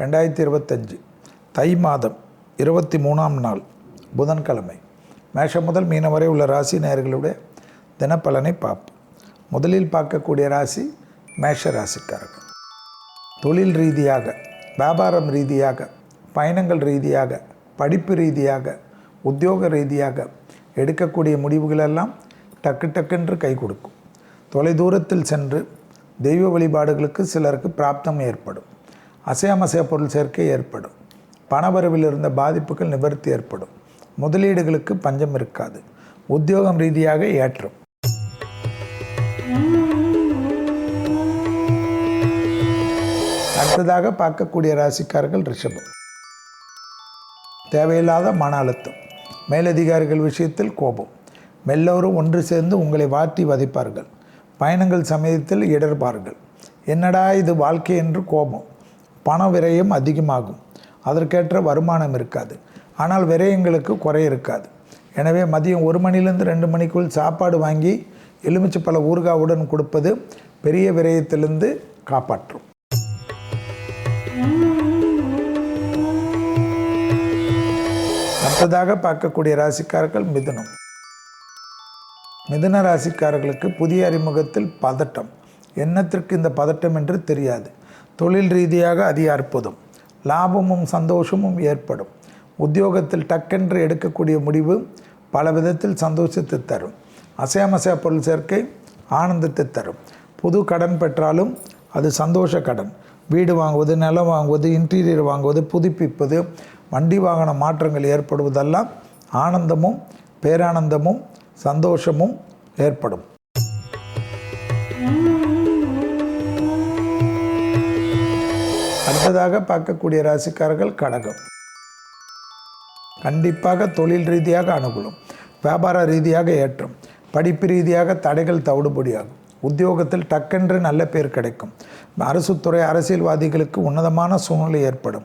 ரெண்டாயிரத்தி இருபத்தஞ்சு தை மாதம் இருபத்தி மூணாம் நாள் புதன்கிழமை. மேஷம் முதல் மீனம் வரை உள்ள ராசி நேர்களுடைய தினப்பலனை பார்ப்போம். முதலில் பார்க்கக்கூடிய ராசி மேஷ ராசிக்காரர்கள். தொழில் ரீதியாக வியாபாரம் ரீதியாக பயணங்கள் ரீதியாக படிப்பு ரீதியாக உத்தியோக ரீதியாக எடுக்கக்கூடிய முடிவுகளெல்லாம் டக்கு டக்குன்று கை கொடுக்கும். தொலைதூரத்தில் சென்று தெய்வ வழிபாடுகளுக்கு சிலருக்கு பிராப்தம் ஏற்படும். அசையாமசைய பொருள் சேர்க்கை ஏற்படும். பணவரவில் இருந்த பாதிப்புகள் நிவர்த்தி ஏற்படும். முதலீடுகளுக்கு பஞ்சம் இருக்காது. உத்தியோகம் ரீதியாக ஏற்றம். அடுத்ததாக பார்க்கக்கூடிய ராசிக்காரர்கள் ரிஷபம். தேவையில்லாத மன அழுத்தம். மேலதிகாரிகள் விஷயத்தில் கோபம். மெல்லோரும் ஒன்று சேர்ந்து உங்களை வாட்டி வதைப்பார்கள். பயணங்கள் சமயத்தில் இடர்பார்கள். என்னடா இது வாழ்க்கை என்று கோபம். பண விரயம் அதிகமாகும். அதற்கேற்ற வருமானம் இருக்காது. ஆனால் விரயங்களுக்கு குறை இருக்காது. எனவே மதியம் ஒரு மணிலேருந்து ரெண்டு மணிக்குள் சாப்பாடு வாங்கி எலுமிச்சை பல ஊறுகாவுடன் கொடுப்பது பெரிய விரயத்திலிருந்து காப்பாற்றும். அடுத்ததாக பார்க்கக்கூடிய ராசிக்காரர்கள் மிதுனம். மிதுன ராசிக்காரர்களுக்கு புதிய அறிமுகத்தில் பதட்டம். என்னத்திற்கு இந்த பதட்டம் என்று தெரியாது. தொழில் ரீதியாக அதிக அற்புதம். லாபமும் சந்தோஷமும் ஏற்படும். உத்தியோகத்தில் டக்கென்று எடுக்கக்கூடிய முடிவு பல விதத்தில் சந்தோஷத்தை தரும். அசையாமசைய பொருள் சேர்க்கை ஆனந்தத்தை தரும். புது கடன் பெற்றாலும் அது சந்தோஷ கடன். வீடு வாங்குவது நிலம் வாங்குவது இன்டீரியர் வாங்குவது புதுப்பிப்பது வண்டி வாகன மாற்றங்கள் ஏற்படுவதெல்லாம் ஆனந்தமும் பேரானந்தமும் சந்தோஷமும் ஏற்படும். அடுத்ததாக பார்க்கக்கூடிய ராசிக்காரர்கள் கடகம். கண்டிப்பாக தொழில் ரீதியாக அனுகூலம் வியாபார ரீதியாக ஏற்றம் படிப்பு ரீதியாக தடைகள் தவிடுபடியாகும். உத்தியோகத்தில் டக்கென்று நல்ல பேர் கிடைக்கும். அரசுத்துறை அரசியல்வாதிகளுக்கு உன்னதமான சூழ்நிலை ஏற்படும்.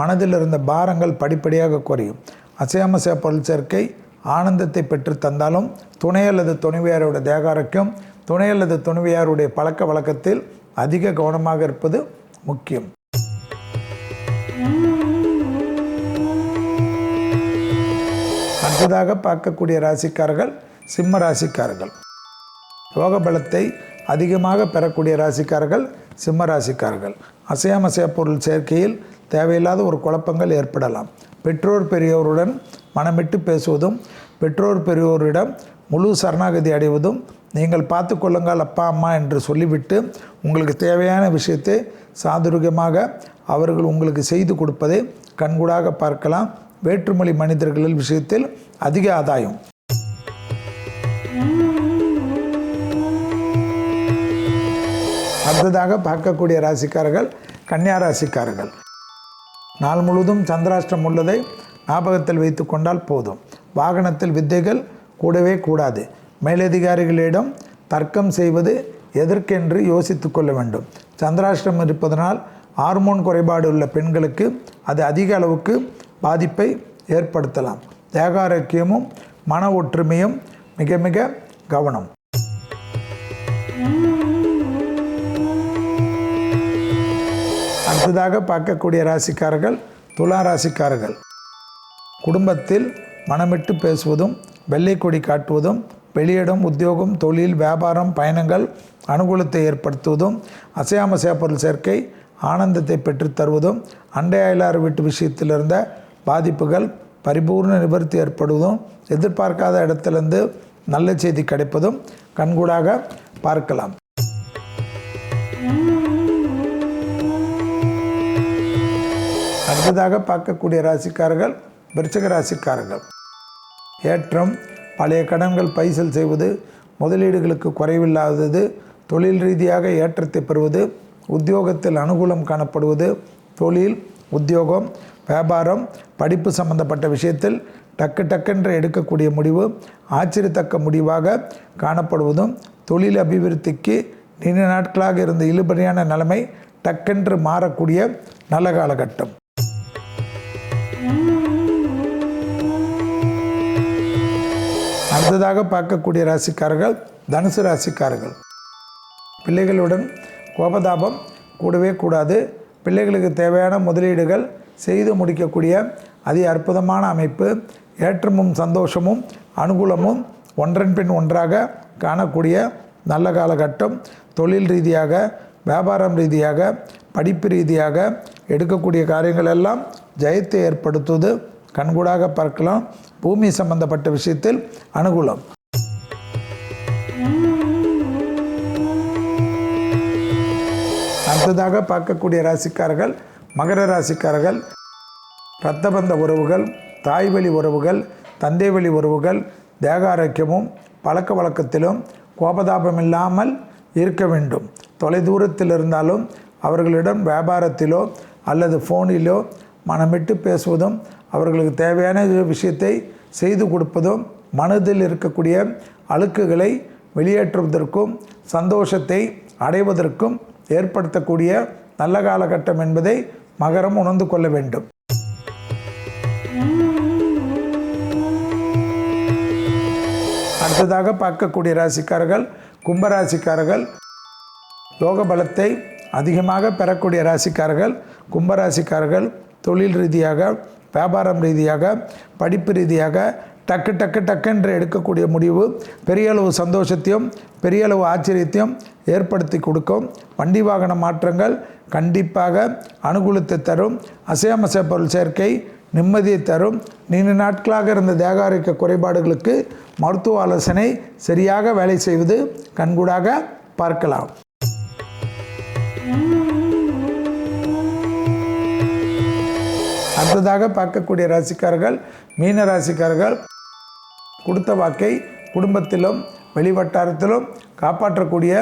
மனதில் இருந்த பாரங்கள் படிப்படியாக குறையும். அசையாமசைய பொருள் சேர்க்கை ஆனந்தத்தை பெற்று தந்தாலும் துணை அல்லது துணைவியாரோட தேகாரக்கியம் துணை அல்லது துணைவியாருடைய பழக்க வழக்கத்தில் அதிக கவனமாக இருப்பது முக்கியம். அடுத்ததாக பார்க்கக்கூடிய ராசிக்காரர்கள் சிம்ம ராசிக்காரர்கள். யோக பலத்தை அதிகமாக பெறக்கூடிய ராசிக்காரர்கள் சிம்ம ராசிக்காரர்கள். அசையாமசைய பொருள் சேர்க்கையில் தேவையில்லாத ஒரு குழப்பங்கள் ஏற்படலாம். பெற்றோர் பெரியோருடன் மனமிட்டு பேசுவதும் பெற்றோர் பெரியோரிடம் முழு சரணாகதி அடைவதும் நீங்கள் பார்த்து கொள்ளுங்கள் அப்பா அம்மா என்று சொல்லிவிட்டு உங்களுக்கு தேவையான விஷயத்தை சாதுரியமாக அவர்கள் உங்களுக்கு செய்து கொடுப்பதை கண்கூடாக பார்க்கலாம். வேற்றுமொழி மனிதர்களின் விஷயத்தில் அதிக ஆதாயம். அடுத்ததாக பார்க்கக்கூடிய ராசிக்காரர்கள் கன்னியா ராசிக்காரர்கள். நாள் முழுவதும் சந்திராஷ்டிரம் உள்ளதை ஞாபகத்தில் வைத்து கொண்டால் போதும். வாகனத்தில் வித்தைகள் கூடவே கூடாது. மேலதிகாரிகளிடம் தர்க்கம் செய்வது எதற்கென்று யோசித்து கொள்ள வேண்டும். சந்திராஷ்டிரம் இருப்பதனால் ஹார்மோன் குறைபாடு உள்ள பெண்களுக்கு அது அதிக அளவுக்கு பாதிப்பை ஏற்படுத்தலாம். தேகாரோக்கியமும் மன ஒற்றுமையும் மிக மிக கவனம். அடுத்ததாக பார்க்கக்கூடிய ராசிக்காரர்கள் துலா ராசிக்காரர்கள். குடும்பத்தில் மனமிட்டு பேசுவதும் வெள்ளை கொடி காட்டுவதும் வெளியிடம் உத்தியோகம் தொழில் வியாபாரம் பயணங்கள் அனுகூலத்தை ஏற்படுத்துவதும் அசையாமசையா பொருள் சேர்க்கை ஆனந்தத்தை பெற்றுத் தருவதும் அண்டை அயலார் வீட்டு விஷயத்தில் இருந்த பாதிப்புகள் பரிபூர்ண நிவர்த்தி ஏற்படுவதும் எதிர்பார்க்காத இடத்திலிருந்து நல்ல செய்தி கிடைப்பதும் கண்கூடாக பார்க்கலாம். அடுத்ததாக பார்க்கக்கூடிய ராசிக்காரர்கள் விருச்சக ராசிக்காரர்கள். ஏற்றம் பழைய கடன்கள் பைசல் செய்வது முதலீடுகளுக்கு குறைவில்லாதது தொழில் ரீதியாக ஏற்றத்தை பெறுவது உத்தியோகத்தில் அனுகூலம் காணப்படுவது தொழில் உத்தியோகம் வியாபாரம் படிப்பு சம்பந்தப்பட்ட விஷயத்தில் டக்கு டக்கென்று எடுக்கக்கூடிய முடிவு ஆச்சரியத்தக்க முடிவாக காணப்படுவதும் தொழில் அபிவிருத்திக்கு நீண்ட நாட்களாக இருந்த இழுபறியான நிலைமை டக்கென்று மாறக்கூடிய நல்ல காலகட்டம். அடுத்ததாக பார்க்கக்கூடிய ராசிக்காரர்கள் தனுசு ராசிக்காரர்கள். பிள்ளைகளுடன் கோபதாபம் கூடவே கூடாது. பிள்ளைகளுக்கு தேவையான முதலீடுகள் செய்து முடிக்கக்கூடிய அதி அற்புதமான அமைப்பு ஏற்றமும் சந்தோஷமும் அனுகூலமும் ஒன்றன் பின் ஒன்றாக காணக்கூடிய நல்ல காலகட்டம் தொழில் ரீதியாக வியாபாரம் ரீதியாக படிப்பு ரீதியாக எடுக்கக்கூடிய காரியங்கள் எல்லாம் ஜெயத்தை ஏற்படுத்துவது கண்கூடாக பார்க்கலாம். பூமி சம்பந்தப்பட்ட விஷயத்தில் அனுகூலம். அடுத்ததாக பார்க்கக்கூடிய ராசிக்காரர்கள் மகர ராசிக்காரர்கள் இரத்தபந்த உறவுகள் தாய் வழி உறவுகள் தந்தை வழி உறவுகள் தேக ஆரோக்கியமும் பழக்க வழக்கத்திலும் கோபதாபம் இல்லாமல் இருக்க வேண்டும். தொலைதூரத்தில் இருந்தாலும் அவர்களிடம் வியாபாரத்திலோ அல்லது ஃபோனிலோ மனமிட்டு பேசுவதும் அவர்களுக்கு தேவையான விஷயத்தை செய்து கொடுப்பதும் மனதில் இருக்கக்கூடிய அழுக்குகளை வெளியேற்றுவதற்கும் சந்தோஷத்தை அடைவதற்கும் ஏற்படுத்தக்கூடிய நல்ல காலகட்டம் என்பதை மகரம் உணர்ந்து கொள்ள வேண்டும். அடுத்ததாக பார்க்கக்கூடிய ராசிக்காரர்கள் கும்பராசிக்காரர்கள் யோக பலத்தை அதிகமாக பெறக்கூடிய ராசிக்காரர்கள் கும்பராசிக்காரர்கள் தொழில் ரீதியாக வியாபாரம் ரீதியாக படிப்பு ரீதியாக டக்கு டக்கு டக்குன்று எடுக்கக்கூடிய முடிவு. பெரிய அளவு சந்தோஷத்தையும் பெரிய அளவு ஆச்சரியத்தையும் ஏற்படுத்தி கொடுக்கும். வண்டி வாகன மாற்றங்கள் கண்டிப்பாக அனுகூலத்தை தரும். அசையாமசை பொருள் சேர்க்கை நிம்மதியை தரும். நீண்ட நாட்களாக இருந்த தேகாரிக்க குறைபாடுகளுக்கு மருத்துவ ஆலோசனை சரியாக வேலை செய்வது கண்கூடாக பார்க்கலாம். அடுத்ததாக பார்க்கக்கூடிய ராசிக்காரர்கள் மீன ராசிக்காரர்கள். கொடுத்த வாக்கை குடும்பத்திலும் வெளிவட்டாரத்திலும் காப்பாற்றக்கூடிய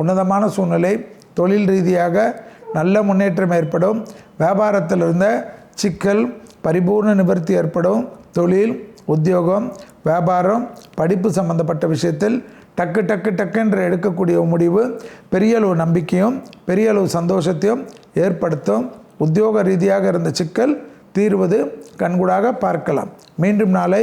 உன்னதமான சூழ்நிலை தொழில் ரீதியாக நல்ல முன்னேற்றம் ஏற்படும். வியாபாரத்தில் இருந்த சிக்கல் பரிபூர்ண நிவர்த்தி ஏற்படும். தொழில் உத்தியோகம் வியாபாரம் படிப்பு சம்பந்தப்பட்ட விஷயத்தில் டக்கு டக்கு டக்குன்று எடுக்கக்கூடிய முடிவு பெரிய அளவு நம்பிக்கையும் பெரிய அளவு சந்தோஷத்தையும் ஏற்படுத்தும். உத்தியோக ரீதியாக இருந்த சிக்கல் தீர்வது கண்கூடாக பார்க்கலாம். மீண்டும் நாளை